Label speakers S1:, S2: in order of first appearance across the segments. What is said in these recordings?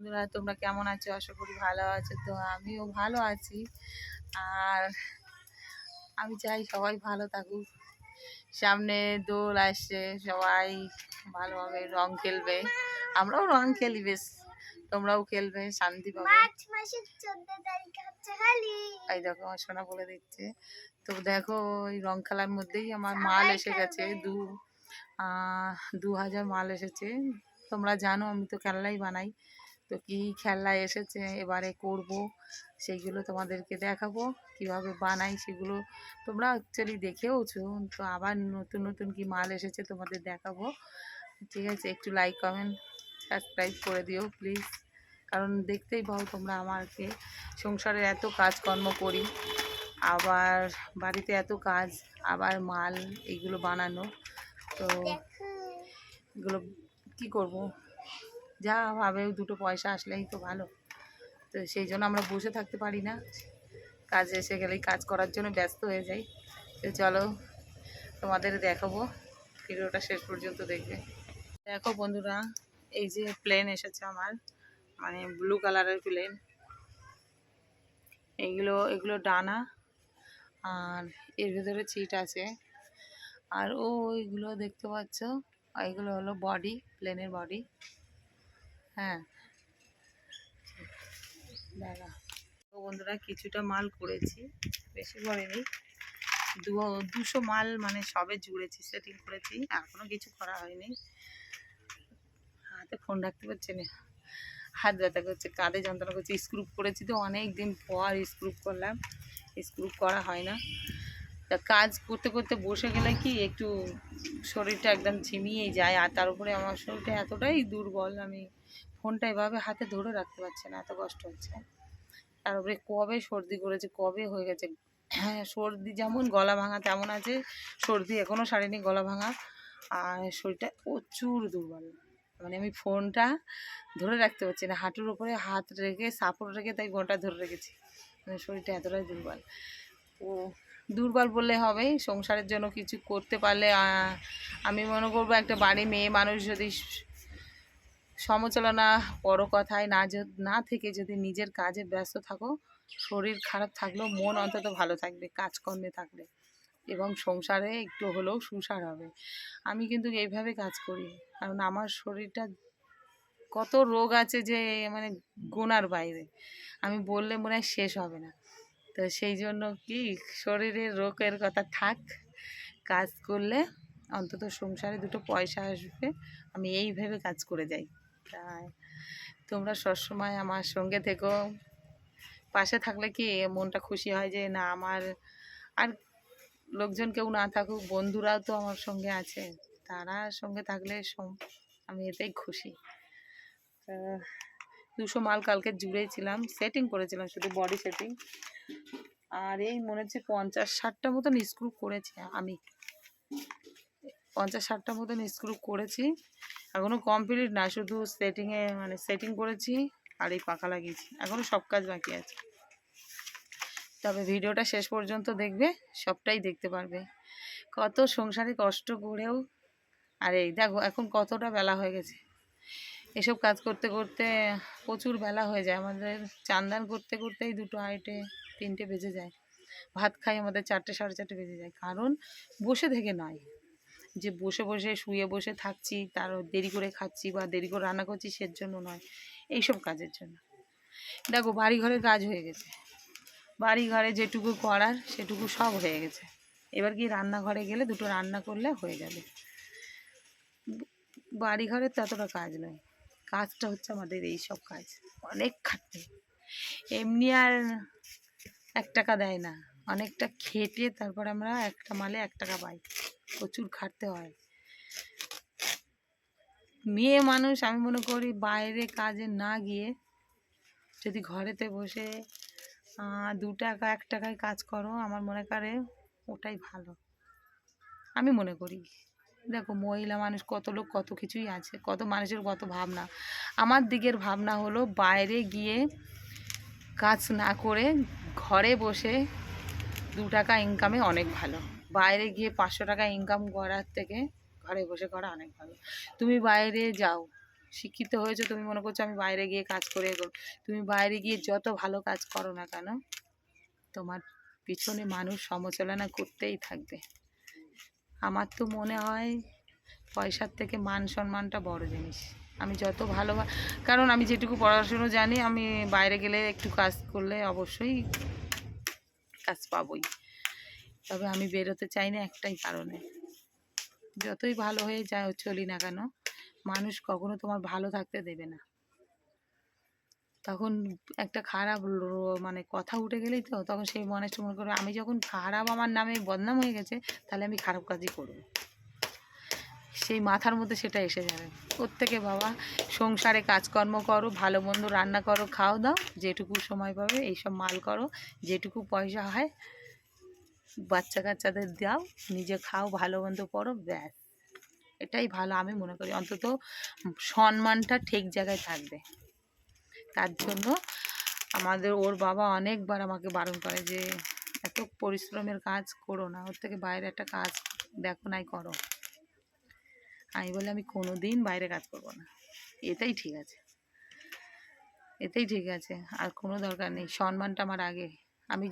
S1: বন্ধুরা তোমরা কেমন আছো? আশা করি ভালো আছো। তো আমিও ভালো আছি। আর আমি চাই সবাই ভালো থাকুক। সামনে দোল আসছে সবাই ভালোভাবে রং খেলবে। আমরাও রং খেলি বেশ। তোমরাও খেলবে শান্তি পাবে। এই দেখো আমার সোনা বলে দিচ্ছে। তো দেখো ওই রং খেলার মধ্যেই আমার মাল এসে গেছে। দু দু হাজার মাল এসেছে। তোমরা জানো আমি তো খেলনাই বানাই। তো কি খেলনা এসেছে এবারে করব সেইগুলো তোমাদেরকে দেখাবো কীভাবে বানাই সেগুলো তোমরা অ্যাকচুয়ালি দেখেওছো তো আবার নতুন নতুন কি মাল এসেছে তোমাদের দেখাবো ঠিক আছে? একটু লাইক কমেন্ট সাবস্ক্রাইব করে দিও প্লিজ কারণ দেখতেই পাও তোমরা আমাকে সংসারের এত কাজকর্ম করি আবার বাড়িতে এত কাজ আবার মাল এইগুলো বানানো তো এগুলো কি করব? যা ভাবে, দুটো পয়সা আসলেই তো ভালো। তো সেই জন্য আমরা বসে থাকতে পারি না। কাজ এসে গেলেই কাজ করার জন্য ব্যস্ত হয়ে যাই। তো চলো, তোমাদের দেখাবো। ভিডিওটা শেষ পর্যন্ত দেখবে। দেখো বন্ধুরা, এই যে প্লেন এসেছে আমার। মানে ব্লু কালারের প্লেন এইগুলো এগুলো ডানা। আর এর ভিতরে চিট আছে। আর ওইগুলো দেখতে পাচ্ছ? এগুলো হলো বডি প্লেনের বডি হ্যাঁ। বন্ধুরা, কিছুটা মাল করেছি। বেশি করিনি দু, দুশো মাল মানে সবে জুড়েছি, সেটিং করেছি। এখনও কিছু করা হয়নি। হাতে ফোন রাখতে পারছি না। হাত ব্যথা করছে, কাঁধে যন্ত্রণা করছে স্ক্রুপ করেছি তো অনেক দিন পর স্ক্রুপ করলাম। স্ক্রুপ করা হয় না। তা কাজ করতে করতে বসে গেলে কি একটু শরীরটা একদম ঝিমিয়ে যায়, আর তার উপরে আমার শরীরটা এতটাই দুর্বল, আমি ফোনটা এভাবে হাতে ধরে রাখতে পারছে না, এত কষ্ট হচ্ছে। তার উপরে কবে সর্দি করেছে, কবে হয়ে গেছে? হ্যাঁ সর্দি যেমন গলা ভাঙা তেমন আছে, সর্দি এখনও সারেনি গলা ভাঙা। আর শরীরটা প্রচুর দুর্বল। মানে আমি ফোনটা ধরে রাখতে পারছি না, হাঁটুর উপরে হাত রেখে, সাপোর্ট রেখে তাই ফোনটা ধরে রেখেছি। মানে শরীরটা এতটাই দুর্বল। ও, দুর্বল বললে হবে, সংসারের জন্য কিছু করতে পারলে আমি মনে করব একটা বাড়ি মেয়ে মানুষ যদি স- সমালোচনা বড় কথায় না না থেকে যদি নিজের কাজে ব্যস্ত থাকো, শরীর খারাপ থাকলেও মন অন্তত ভালো থাকবে, কাজকর্মে থাকলে এবং সংসারে একটু হলেও সুসার হবে। আমি কিন্তু এইভাবে কাজ করি, কারণ আমার শরীরটা কত রোগ আছে যে মানে গোনার বাইরে। আমি বললে মনে হয় শেষ হবে না। তো সেই জন্য কি, শরীরের রোগের কথা থাক, কাজ করলে অন্তত সংসারে দুটো পয়সা আসবে। আমি এইভাবে কাজ করে যাই। তাই। তোমরা সবসময় আমার সঙ্গে থেকো। পাশে থাকলে কি মনটা খুশি হয় যে না, আমার আর লোকজন কেউ না থাকুক, বন্ধুরাও তো আমার সঙ্গে আছে। তারা সঙ্গে থাকলে আমি এতেই খুশি। দুশো মাল কালকে জুড়েছিলাম সেটিং করেছিলাম শুধু বডি সেটিং আর এই মনে হচ্ছে পঞ্চাশ ষাটটা মতন স্ক্রু করেছি আমি। পঞ্চাশ ষাটটা মতন স্ক্রু করেছি। এখনও কমপ্লিট না, শুধু সেটিংয়ে মানে সেটিং করেছি আর এই পাখা লাগিয়েছি। এখনও সব কাজ বাকি আছে। তবে ভিডিওটা শেষ পর্যন্ত দেখবে, সবটাই দেখতে পারবে। কত সংসারে কষ্ট করেও, আর এই দেখো এখন কতটা বেলা হয়ে গেছে। এসব কাজ করতে করতে প্রচুর বেলা হয়ে যায়। আমাদের চান্দান করতে করতেই দুটো আড়াইটে, তিনটে বেজে যায়। ভাত খাই আমাদের চারটে সাড়ে চারটে বেজে যায়। কারণ বসে থেকে নয়। যে বসে বসে শুয়ে বসে থাকছি তার দেরি করে খাচ্ছি বা দেরি করে রান্না করছি সের জন্য নয়। এইসব কাজের জন্য। দেখো বাড়ি ঘরের কাজ হয়ে গেছে। বাড়ি ঘরে যেটুকু করার, সেটুকু সব হয়ে গেছে। এবার কি রান্নাঘরে গেলে দুটো রান্না করলে হয়ে যাবে। বাড়ি ঘরের ততটা কাজ নয়। কাজটা হচ্ছে আমাদের এই সব কাজ। অনেক খাটনি। এমনি আর এক টাকা দেয় না। অনেকটা খেটে তারপর আমরা একটা মালে এক টাকা পাই। প্রচুর খাটতে হয়। মেয়ে মানুষ, আমি মনে করি বাইরে কাজে না গিয়ে যদি ঘরেতে বসে দু টাকা, এক টাকায় কাজ করো, আমার মনে করে ওটাই ভালো। আমি মনে করি। দেখো, মহিলা মানুষ কত লোক কত কিছুই আছে, কত মানুষের কত ভাবনা। আমার দিকের ভাবনা হলো বাইরে গিয়ে কাজ না করে ঘরে বসে দু টাকা ইনকামে অনেক ভালো। বাইরে গিয়ে পাঁচশো টাকা ইনকাম করার থেকে ঘরে বসে করা অনেক ভালো। তুমি বাইরে যাও। শিক্ষিত হয়েছো, তুমি মনে করছ আমি বাইরে গিয়ে কাজ করে তুমি বাইরে গিয়ে যত ভালো কাজ করো না কেন, তোমার পিছনে মানুষ সমালোচনা করতেই থাকবে। আমার তো মনে হয় পয়সার থেকে মান সম্মানটা বড় জিনিস। আমি যত ভালো কারণ আমি যেটুকু পড়াশুনো জানি, আমি বাইরে গেলে একটু কাজ করলে অবশ্যই কাজ পাবই। তবে আমি বেরোতে চাই না একটাই কারণে। যতই ভালো হয়ে যায় চলি না কেন, মানুষ কখনো তোমার ভালো থাকতে দেবে না। তখন একটা খারাপ মানে কথা উঠে গেলেই তো, তখন সেই মানুষটা মনে করবে আমি যখন খারাপ আমার নামে বদনাম হয়ে গেছে, তাহলে আমি খারাপ কাজই করব। সেই মাথার মধ্যে সেটা এসে যাবে। প্রত্যেকে বাবা, সংসারে কাজকর্ম করো, ভালো মন্দ রান্না করো, খাও দাও, যেটুকু সময় পাবে এইসব মাল করো, যেটুকু পয়সা হয় বাচ্চা কাচ্চাদের দাও, নিজে খাও, ভালো মন্দ পড়ো, ব্যাস। এটাই ভালো, আমি মনে করি। অন্তত সম্মানটা ঠিক জায়গায় থাকবে। তার জন্য আমাদের, ওর বাবা অনেকবার আমাকে বারণ করে যে, এত পরিশ্রমের কাজ করো না, ওর থেকে বাইরে একটা কাজ দেখো নাই, করো। আমি বলে আমি কোনো দিন বাইরে কাজ করব না। এটাই ঠিক আছে। এটাই ঠিক আছে, আর কোনো দরকার নেই। সম্মানটা আমার আগে। আমি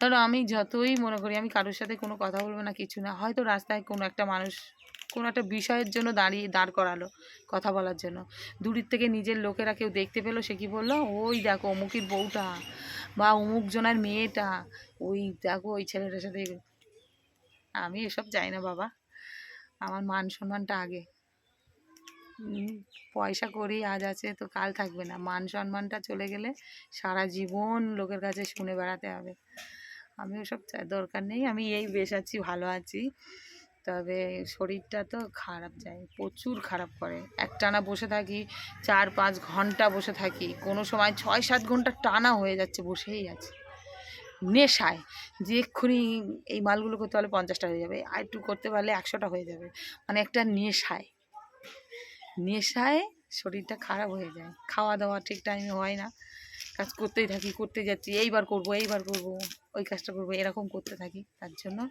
S1: ধরো আমি যতই মনে করি, আমি কারোর সাথে কোনো কথা বলব না, কিছু না, হয়তো রাস্তায় কোনো একটা মানুষ কোনো একটা বিষয়ের জন্য দাঁড়িয়ে, দাঁড় করালো কথা বলার জন্য। দূরের থেকে নিজের লোকেরা কেউ দেখতে পেল, সে কি বলল, ওই দেখো অমুকের বউটা বা অমুক জনের মেয়েটা, ওই দেখো ওই ছেলেটার সাথে আমি এসব চাই না বাবা। আমার মান সম্মানটা আগে। পয়সা করি আজ আছে, তো কাল থাকবে না। মান সম্মানটা চলে গেলে সারা জীবন লোকের কাছে শুনে বেড়াতে হবে। আমি ওসব দরকার নেই। আমি এই বেশ আছি, ভালো আছি। তবে শরীরটা তো খারাপ যায়, প্রচুর খারাপ করে। এক টানা বসে থাকি, চার পাঁচ ঘণ্টা বসে থাকি। কোনো সময় ছয় সাত ঘণ্টা টানা হয়ে যাচ্ছে, বসেই আছে। নেশায় যে এক্ষুনি এই মালগুলো করতে পারলে পঞ্চাশটা হয়ে যাবে, আর একটু করতে পারলে একশোটা হয়ে যাবে। মানে একটা নেশায়। নেশায় শরীরটা খারাপ হয়ে যায়। খাওয়া দাওয়া ঠিক টাইমে হয় না। কাজ করতেই থাকি, করতে যাচ্ছি, এইবার করব এইবার করব, ওই কাজটা করব, এরকম করতে থাকি। তার জন্য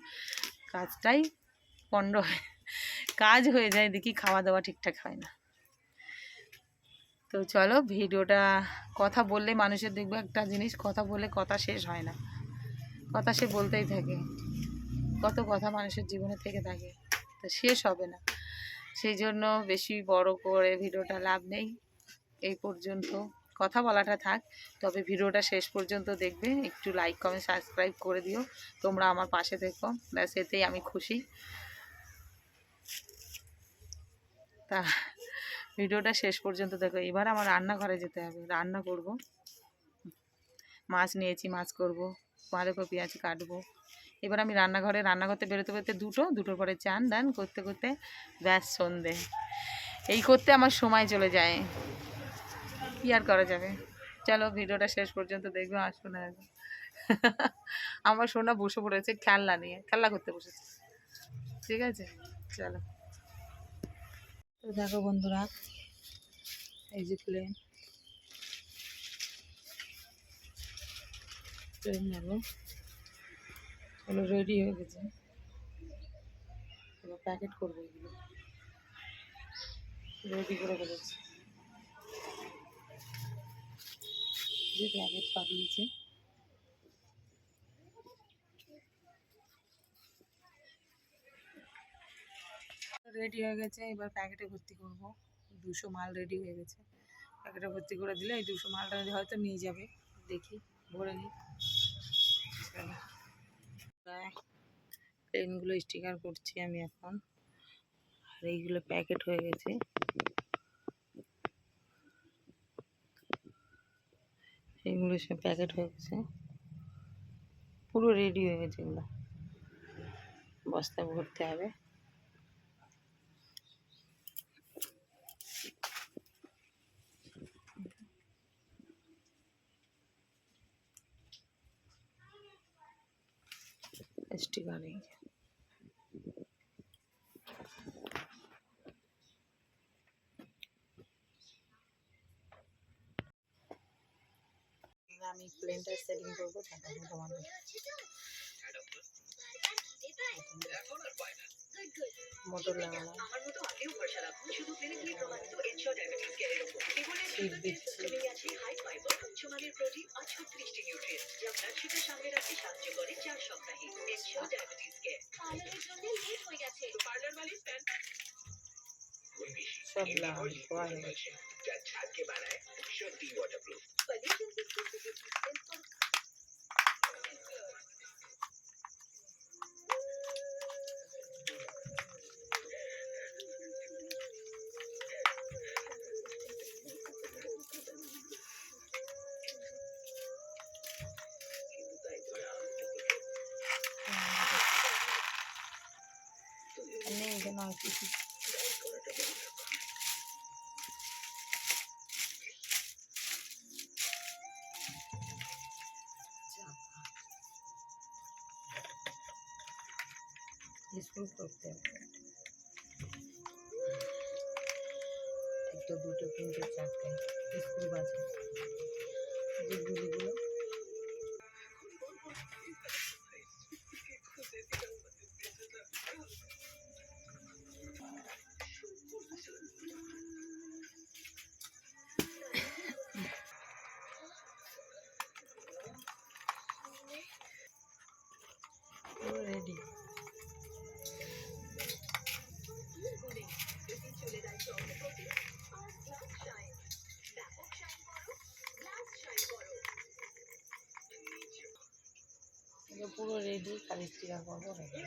S1: কাজটাই পণ্ড হয় কাজ হয়ে যায়, দেখি খাওয়া দাওয়া ঠিকঠাক হয় না। তো চলো, ভিডিওটা কথা বললে মানুষের দেখবে একটা জিনিস, কথা বলে কথা শেষ হয় না। কথা সে বলতেই থাকে। কত কথা মানুষের জীবনে থেকে থাকে, তো শেষ হবে না। সেই জন্য বেশি বড় করে ভিডিওটা লাভ নেই। এই পর্যন্ত কথা বলাটা থাক, তবে ভিডিওটা শেষ পর্যন্ত দেখবে। একটু লাইক কমেন্ট সাবস্ক্রাইব করে দিও। তোমরা আমার পাশে থেকো। ব্যাস, এতেই আমি খুশি। তা ভিডিওটা শেষ পর্যন্ত দেখো। এবার আমার রান্নাঘরে যেতে হবে। রান্না করব। মাছ নিয়েছি, মাছ করব। বাঁধাকপি আছে কাটবো। এবার আমি রান্নাঘরে রান্না করতে বেরোতে বেরোতে দুটো, দুটোর পরে চান দান করতে করতে ব্যাস সন্ধে। এই করতে আমার সময় চলে যায়। কি আর করা যাবে? চলো, ভিডিওটা শেষ পর্যন্ত দেখবে, আর শোনা যাবে। আমার সোনা বসে পড়েছে খেলনা নিয়ে, খেলনা করতে বসেছে। ঠিক আছে? চলো। দেখো বন্ধুরা, এই যে প্লেন প্লেন যাব এগুলো রেডি হয়ে গেছে। এবার প্যাকেট করব এগুলো। রেডি করে ফেলেছি। যে প্যাকেট পাঠিয়েছে। রেডি হয়ে গেছে, এবার প্যাকেটে ভর্তি করব। দুশো মাল রেডি হয়ে গেছে। প্যাকেটে ভর্তি করে দিলে এই দুশো মালটা হয়তো নিয়ে যাবে। দেখি, ভরে নিই। প্লেনগুলো স্টিকার করছি আমি এখন। আর এইগুলো প্যাকেট হয়ে গেছে। এইগুলো সব প্যাকেট হয়ে গেছে। পুরো রেডি হয়ে গেছে এগুলো। বস্তায় ভরতে হবে। স্টিকার এই আমি প্লেনটা সেটিং করব তোমাদের মোটর
S2: শুরুতে
S1: দিচ্ছে।
S2: উচ্চমানের প্রোটিন আর ছত্রিশটি নিউট্রিয়েন্ট যা ব্লাড সুগার সামনে রাখতে সাহায্য করে চার সপ্তাহে। এনশিওর ডায়াবেটিস কেয়ার
S3: পার্লারের জন্য লেট হয়ে গেছে।
S2: পার্লার মালিক স্ট্যান্ড
S1: সব লাগানো আর কিছু স্কুল করতে হবে একটা দুটো তিনটে চারটে স্কুল বাজে যে গুলিগুলো পুরো রেডি খালি স্টিকার করব রেডি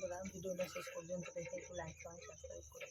S1: বন্ধুরা ভিডিওটা শেষ পর্যন্ত দেখে একটু লাইক করেন সাবস্ক্রাইব করে